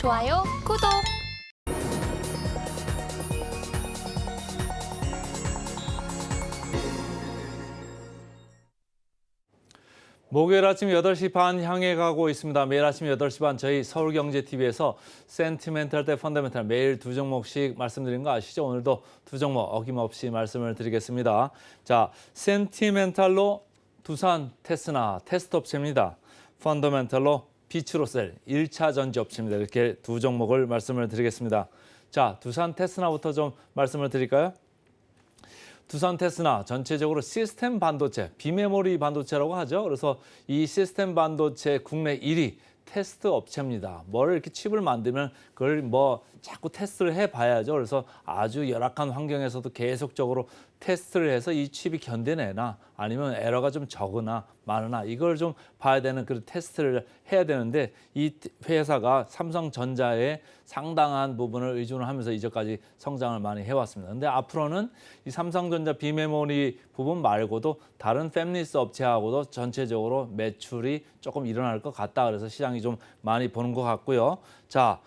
좋아요, 구독. 목요일 아침 8시 반 향해 가고 있습니다. 매일 아침 8시 반 저희 서울경제TV에서 센티멘탈 대 펀더멘탈 매일 두 종목씩 말씀드린 거 아시죠? 오늘도 두 종목 어김없이 말씀을 드리겠습니다. 자, 센티멘탈로 두산 테스나 테스트 업체입니다. 펀더멘탈로 비추로셀 1차 전지 업체입니다. 이렇게 두 종목을 말씀을 드리겠습니다. 자, 두산 테스나부터 좀 말씀을 드릴까요? 두산 테스나 전체적으로 시스템 반도체, 비메모리 반도체라고 하죠. 그래서 이 시스템 반도체 국내 1위 테스트 업체입니다. 뭘 이렇게 칩을 만들면 그걸 뭐 자꾸 테스트를 해봐야죠. 그래서 아주 열악한 환경에서도 계속적으로 테스트를 해서 이 칩이 견뎌내나 아니면 에러가 좀 적으나 많으나 이걸 좀 봐야 되는 그 테스트를 해야 되는데 이 회사가 삼성전자의 상당한 부분을 의존을 하면서 이제까지 성장을 많이 해왔습니다. 근데 앞으로는 이 삼성전자 비메모리 부분 말고도 다른 팹리스 업체하고도 전체적으로 매출이 조금 일어날 것 같다. 그래서 시장이 좀 많이 보는 것 같고요. 자.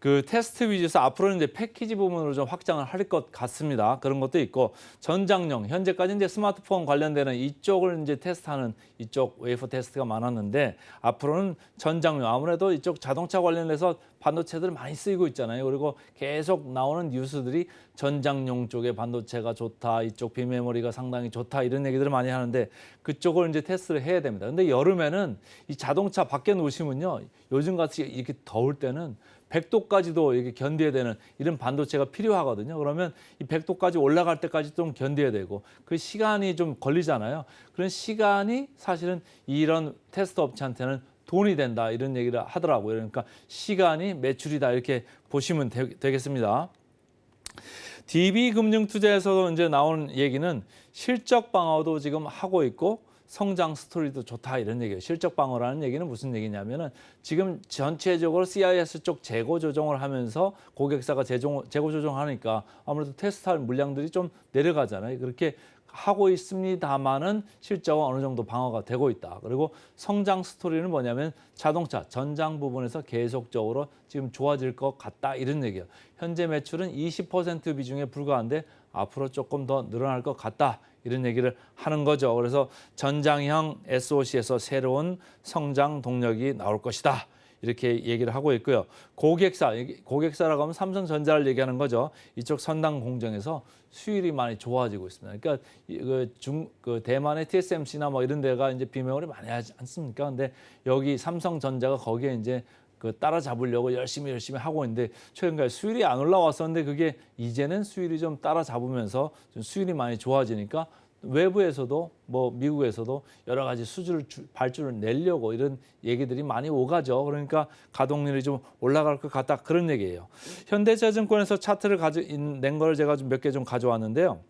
그 테스트 위주에서 앞으로는 이제 패키지 부분으로 좀 확장을 할 것 같습니다. 그런 것도 있고 전장용 현재까지 이제 스마트폰 관련되는 이쪽을 이제 테스트하는 이쪽 웨이퍼 테스트가 많았는데 앞으로는 전장용 아무래도 이쪽 자동차 관련해서 반도체들 많이 쓰이고 있잖아요. 그리고 계속 나오는 뉴스들이 전장용 쪽의 반도체가 좋다, 이쪽 비메모리가 상당히 좋다 이런 얘기들을 많이 하는데 그쪽을 이제 테스트를 해야 됩니다. 근데 여름에는 이 자동차 밖에 놓으시면요, 요즘 같이 이렇게 더울 때는 100도까지도 이렇게 견뎌야 되는 이런 반도체가 필요하거든요. 그러면 이 100도까지 올라갈 때까지 좀 견뎌야 되고 그 시간이 좀 걸리잖아요. 그런 시간이 사실은 이런 테스트 업체한테는 돈이 된다 이런 얘기를 하더라고요. 그러니까 시간이 매출이다 이렇게 보시면 되, 되겠습니다. DB금융투자에서도 이제 나오는 얘기는 실적 방어도 지금 하고 있고 성장 스토리도 좋다 이런 얘기예요. 실적 방어라는 얘기는 무슨 얘기냐면은 지금 전체적으로 CIS 쪽 재고 조정을 하면서 고객사가 재고 조정하니까 아무래도 테스트할 물량들이 좀 내려가잖아요. 그렇게 하고 있습니다만은 실적은 어느 정도 방어가 되고 있다. 그리고 성장 스토리는 뭐냐면 자동차 전장 부분에서 계속적으로 지금 좋아질 것 같다 이런 얘기예요. 현재 매출은 20% 비중에 불과한데 앞으로 조금 더 늘어날 것 같다. 이런 얘기를 하는 거죠. 그래서 전장형 SOC에서 새로운 성장 동력이 나올 것이다. 이렇게 얘기를 하고 있고요. 고객사, 고객사라고 하면 삼성전자를 얘기하는 거죠. 이쪽 선당 공정에서 수율이 많이 좋아지고 있습니다. 그러니까 그 중, 그 대만의 TSMC나 뭐 이런 데가 이제 비메모리 많이 하지 않습니까? 근데 여기 삼성전자가 거기에 이제 그 따라잡으려고 열심히 열심히 하고 있는데 최근까지 수율이 안 올라왔었는데 그게 이제는 수율이 좀 따라잡으면서 좀 수율이 많이 좋아지니까 외부에서도 뭐 미국에서도 여러 가지 수주를 주, 발주를 내려고 이런 얘기들이 많이 오가죠. 그러니까 가동률이 좀 올라갈 것 같다 그런 얘기예요. 현대자증권에서 차트를 가져 낸걸 제가 좀 몇 개 좀 가져왔는데요.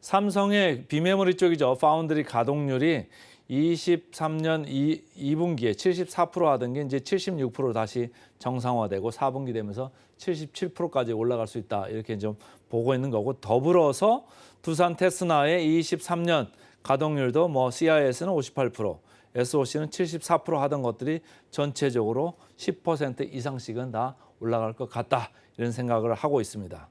삼성의 비메모리 쪽이죠. 파운드리 가동률이 23년 2, 2분기에 74% 하던 게 이제 76% 다시 정상화되고 4분기 되면서 77%까지 올라갈 수 있다. 이렇게 좀 보고 있는 거고 더불어서 두산 테스나의 23년 가동률도 뭐 CIS는 58%, SOC는 74% 하던 것들이 전체적으로 10% 이상씩은 다 올라갈 것 같다. 이런 생각을 하고 있습니다.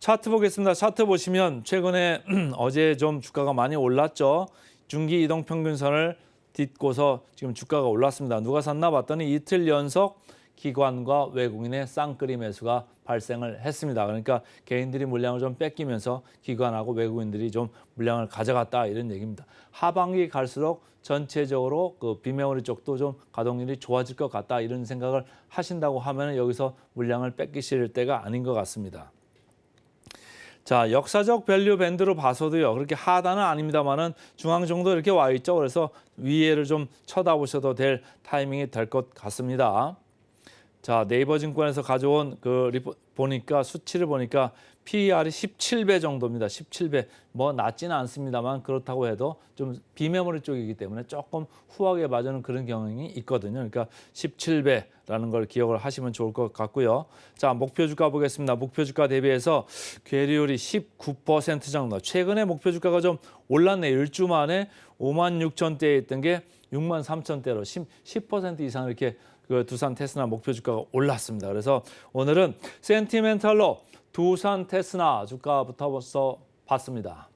차트 보겠습니다. 차트 보시면 최근에 어제 좀 주가가 많이 올랐죠. 중기 이동 평균선을 딛고서 지금 주가가 올랐습니다. 누가 샀나 봤더니 이틀 연속 기관과 외국인의 쌍끌이 매수가 발생을 했습니다. 그러니까 개인들이 물량을 좀 뺏기면서 기관하고 외국인들이 좀 물량을 가져갔다 이런 얘기입니다. 하반기 갈수록 전체적으로 그 비메모리 쪽도 좀 가동률이 좋아질 것 같다 이런 생각을 하신다고 하면 여기서 물량을 뺏기실 때가 아닌 것 같습니다. 자, 역사적 밸류 밴드로 봐서도요. 그렇게 하단은 아닙니다만은 중앙 정도 이렇게 와 있죠. 그래서 위에를 좀 쳐다보셔도 될 타이밍이 될 것 같습니다. 자, 네이버 증권에서 가져온 그 리포 보니까 수치를 보니까 PER이 17배 정도입니다. 17배. 뭐 낮지는 않습니다만 그렇다고 해도 좀 비메모리 쪽이기 때문에 조금 후하게 봐주는 그런 경향이 있거든요. 그러니까 17배라는 걸 기억을 하시면 좋을 것 같고요. 자, 목표 주가 보겠습니다. 목표 주가 대비해서 괴리율이 19% 정도. 최근에 목표 주가가 좀 올랐네. 일주 만에 5만 6천 대에 있던 게 6만 3천 대로 10% 이상 이렇게 그 두산 테스나 목표 주가가 올랐습니다. 그래서 오늘은 센티멘탈로 두산 테스나 주가부터 벌써 봤습니다.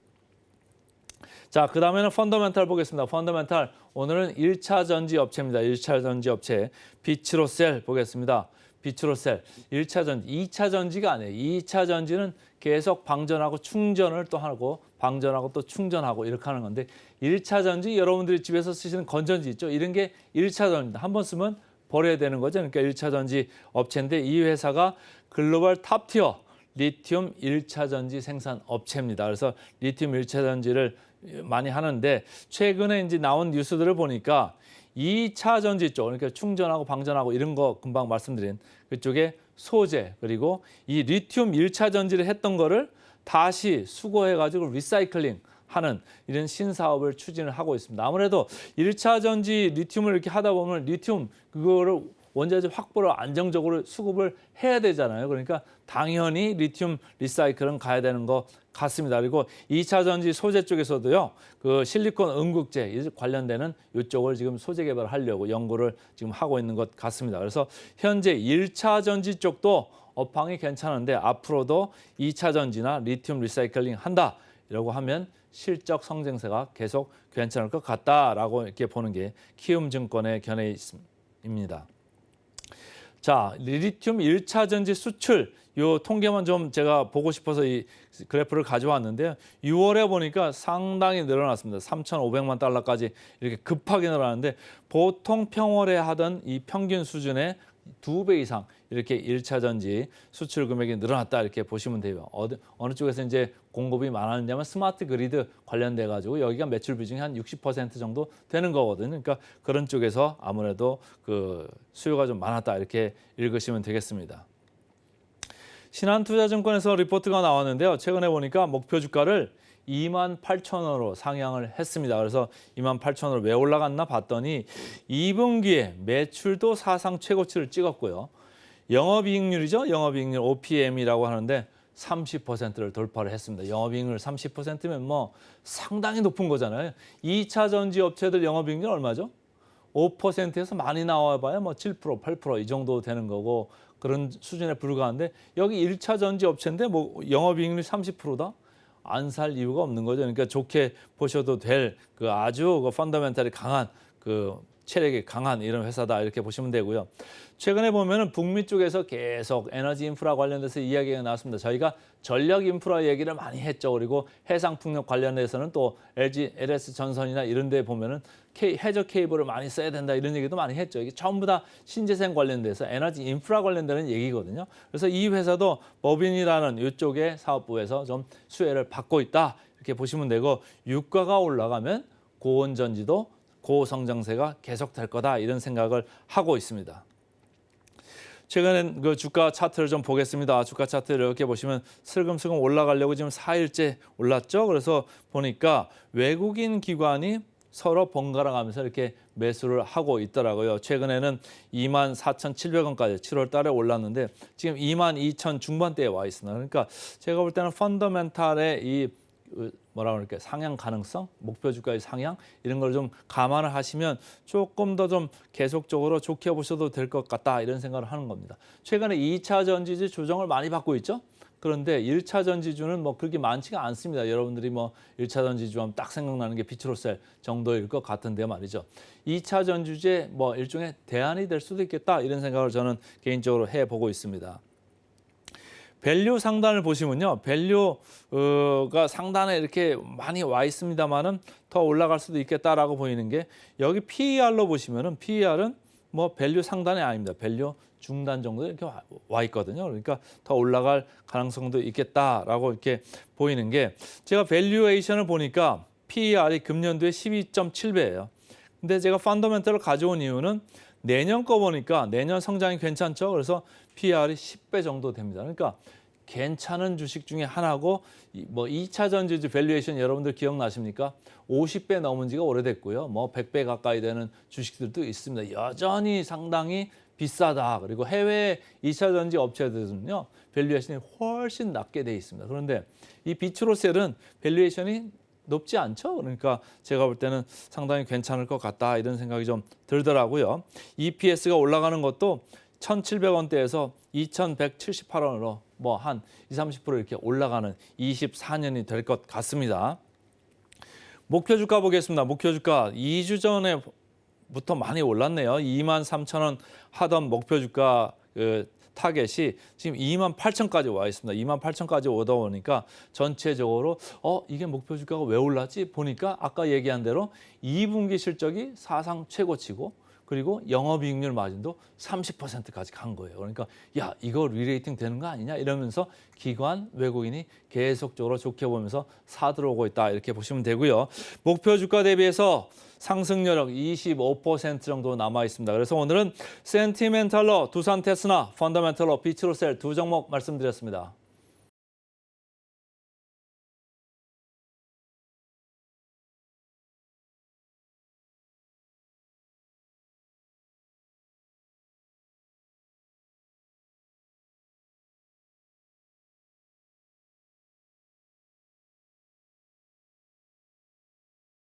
자, 그 다음에는 펀더멘탈 보겠습니다. 펀더멘탈 오늘은 1차 전지 업체입니다. 1차 전지 업체 비츠로셀 보겠습니다. 비츠로셀 1차 전지, 2차 전지가 아니에요. 2차 전지는 계속 방전하고 충전을 또 하고 방전하고 또 충전하고 이렇게 하는 건데 1차 전지 여러분들이 집에서 쓰시는 건전지 있죠. 이런 게 1차 전지입니다. 한 번 쓰면 버려야 되는 거죠. 그러니까 1차 전지 업체인데 이 회사가 글로벌 탑티어 리튬 1차 전지 생산 업체입니다. 그래서 리튬 1차 전지를 많이 하는데 최근에 이제 나온 뉴스들을 보니까 2차 전지 쪽 그러니까 충전하고 방전하고 이런 거 금방 말씀드린 그쪽에 소재 그리고 이 리튬 1차 전지를 했던 거를 다시 수거해 가지고 리사이클링 하는 이런 신사업을 추진을 하고 있습니다. 아무래도 1차 전지 리튬을 이렇게 하다 보면 리튬 그거를 원자재 확보를 안정적으로 수급을 해야 되잖아요. 그러니까 당연히 리튬 리사이클은 가야 되는 것 같습니다. 그리고 2차 전지 소재 쪽에서도요. 그 실리콘 응급제 이 관련되는 이쪽을 지금 소재 개발을 하려고 연구를 지금 하고 있는 것 같습니다. 그래서 현재 1차 전지 쪽도 업황이 괜찮은데 앞으로도 2차 전지나 리튬 리사이클링 한다. 이라고 하면 실적 성장세가 계속 괜찮을 것 같다라고 이렇게 보는 게 키움증권의 견해입니다. 자, 리튬 1차 전지 수출 요 통계만 좀 제가 보고 싶어서 이 그래프를 가져왔는데요. 6월에 보니까 상당히 늘어났습니다. 3,500만 달러까지 이렇게 급하게 늘어났는데 보통 평월에 하던 이 평균 수준의 두 배 이상 이렇게 1차 전지 수출 금액이 늘어났다 이렇게 보시면 돼요. 어느, 어느 쪽에서 이제 공급이 많았냐면 스마트 그리드 관련돼 가지고 여기가 매출 비중이 한 60% 정도 되는 거거든요. 그러니까 그런 쪽에서 아무래도 그 수요가 좀 많았다 이렇게 읽으시면 되겠습니다. 신한투자증권에서 리포트가 나왔는데요. 최근에 보니까 목표 주가를 2만 8천 원으로 상향을 했습니다. 그래서 2만 8천 원으로 왜 올라갔나 봤더니 2분기에 매출도 사상 최고치를 찍었고요. 영업이익률이죠. 영업이익률 OPM이라고 하는데 30%를 돌파를 했습니다. 영업이익률 30%면 뭐 상당히 높은 거잖아요. 2차 전지 업체들 영업이익률 얼마죠? 5%에서 많이 나와봐야 뭐 7%, 8%이 정도 되는 거고 그런 수준에 불과한데 여기 1차 전지 업체인데 뭐 영업이익률 30%다? 안 살 이유가 없는 거죠. 그러니까 좋게 보셔도 될 그 아주 그 펀더멘탈이 강한 그 체력이 강한 이런 회사다 이렇게 보시면 되고요. 최근에 보면은 북미 쪽에서 계속 에너지 인프라 관련돼서 이야기가 나왔습니다. 저희가 전력 인프라 얘기를 많이 했죠. 그리고 해상 풍력 관련해서는 또 LG, LS 전선이나 이런 데 보면은 해저 케이블을 많이 써야 된다 이런 얘기도 많이 했죠. 이게 전부 다 신재생 관련돼서 에너지 인프라 관련되는 얘기거든요. 그래서 이 회사도 법인이라는 이쪽의 사업부에서 좀 수혜를 받고 있다 이렇게 보시면 되고 유가가 올라가면 고온 전지도 고성장세가 계속될 거다 이런 생각을 하고 있습니다. 최근엔 그 주가 차트를 좀 보겠습니다. 주가 차트를 이렇게 보시면 슬금슬금 올라가려고 지금 4일째 올랐죠. 그래서 보니까 외국인 기관이 서로 번갈아 가면서 이렇게 매수를 하고 있더라고요. 최근에는 2만 4,700원까지 7월 달에 올랐는데 지금 2만 2천 중반대에 와 있습니다. 그러니까 제가 볼 때는 펀더멘탈의 이 뭐라 그럴까 상향 가능성, 목표 주가의 상향 이런 걸 좀 감안을 하시면 조금 더 좀 계속적으로 좋게 보셔도 될 것 같다 이런 생각을 하는 겁니다. 최근에 2차 전지주 조정을 많이 받고 있죠. 그런데 1차 전지주는 뭐 그렇게 많지가 않습니다. 여러분들이 뭐 1차 전지주 하면 딱 생각나는 게 비트로셀 정도일 것 같은데 말이죠. 2차 전지주의 뭐 일종의 대안이 될 수도 있겠다 이런 생각을 저는 개인적으로 해보고 있습니다. 밸류 상단을 보시면요. 밸류가 상단에 이렇게 많이 와 있습니다만은 더 올라갈 수도 있겠다라고 보이는 게 여기 PER로 보시면은 PER은 뭐 밸류 상단이 아닙니다. 밸류 중단 정도 이렇게 와, 와 있거든요. 그러니까 더 올라갈 가능성도 있겠다라고 이렇게 보이는 게 제가 밸류에이션을 보니까 PER이 금년도에 12.7배예요. 근데 제가 펀더멘털을 가져온 이유는 내년 거 보니까 내년 성장이 괜찮죠. 그래서 PR이 10배 정도 됩니다. 그러니까 괜찮은 주식 중에 하나고 뭐 2차 전지주 밸류에이션 여러분들 기억나십니까? 50배 넘은 지가 오래됐고요. 뭐 100배 가까이 되는 주식들도 있습니다. 여전히 상당히 비싸다. 그리고 해외 2차 전지 업체들은요. 밸류에이션이 훨씬 낮게 돼 있습니다. 그런데 이 비트로셀은 밸류에이션이 높지 않죠. 그러니까 제가 볼 때는 상당히 괜찮을 것 같다 이런 생각이 좀 들더라고요. EPS가 올라가는 것도 1,700원대에서 2,178원으로 뭐 한 20, 30% 이렇게 올라가는 24년이 될 것 같습니다. 목표 주가 보겠습니다. 목표 주가 2주 전에부터 많이 올랐네요. 2만 3천 원 하던 목표 주가 그 타겟이 지금 2만 8천까지 와 있습니다. 2만 8천까지 오다 보니까 전체적으로 어 이게 목표 주가가 왜 올랐지 보니까 아까 얘기한 대로 2분기 실적이 사상 최고치고 그리고 영업이익률 마진도 30%까지 간 거예요. 그러니까 야 이거 리레이팅 되는 거 아니냐 이러면서 기관 외국인이 계속적으로 좋게 보면서 사 들어오고 있다 이렇게 보시면 되고요. 목표 주가 대비해서 상승 여력 25% 정도 남아 있습니다. 그래서 오늘은 센티멘탈러 두산 테스나 펀더멘탈러 비트로셀 두 종목 말씀드렸습니다.